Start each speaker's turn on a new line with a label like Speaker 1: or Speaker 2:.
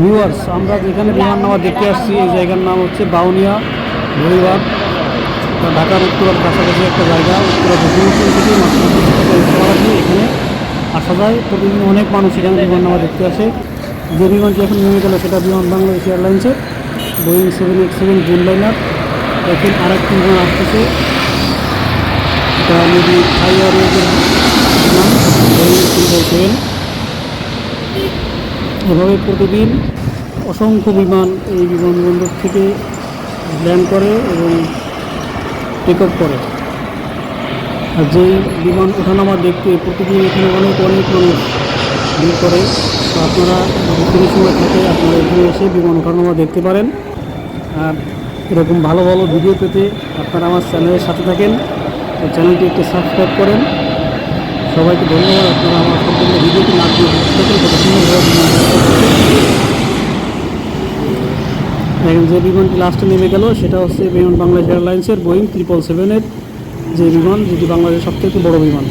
Speaker 1: Viewers আমরা যেখানে বিমান নামা দেখতে আসছি, এই জায়গার নাম হচ্ছে বাউনিয়া ভৈবাগ ঢাকার উত্তরার কাছাকাছি একটা জায়গা, উত্তরা দক্ষিণাঞ্চল থেকে এখানে আসা যায়। প্রতিদিন অনেক মানুষ এখানে বিমান নামা দেখতে আসে। যে বিমানটি এখন নেমে গেল, সেটা বিমান বাংলাদেশ এয়ারলাইন্সের বোয়িং সেভেন এইট সেভেন জুন লাইনার এখন আরেকটি বিমান আসতেছে। এটা মেবি থাই এয়ারওয়েজের বিমান, বোয়িং ট্রিপল সেভেন এভাবে প্রতিদিন অসংখ্য বিমান এই বিমানবন্দর থেকে ল্যান্ড করে এবং টেক অফ করে। আর যেই বিমান ওঠানামা দেখতে প্রতিদিন এখানে অনেক অনেক মানুষ ভিড় করে আপনারা কোনো সময় থাকে, আপনারা এখানে এসে বিমান ওঠানামা দেখতে পারেন। আর এরকম ভালো ভালো ভিডিও পেতে আপনারা আমার চ্যানেলের সাথে থাকেন। চ্যানেলটি একটু সাবস্ক্রাইব করেন। সবাইকে ধন্যবাদ, আপনারা আমার এখন যে বিমানটি লাস্টে নেমে গেল, সেটা হচ্ছে বিমান বাংলাদেশ এয়ারলাইন্সের বোয়িং ত্রিপল সেভেনের যে বিমান, যেটি বাংলাদেশের সবথেকে বড় বিমান।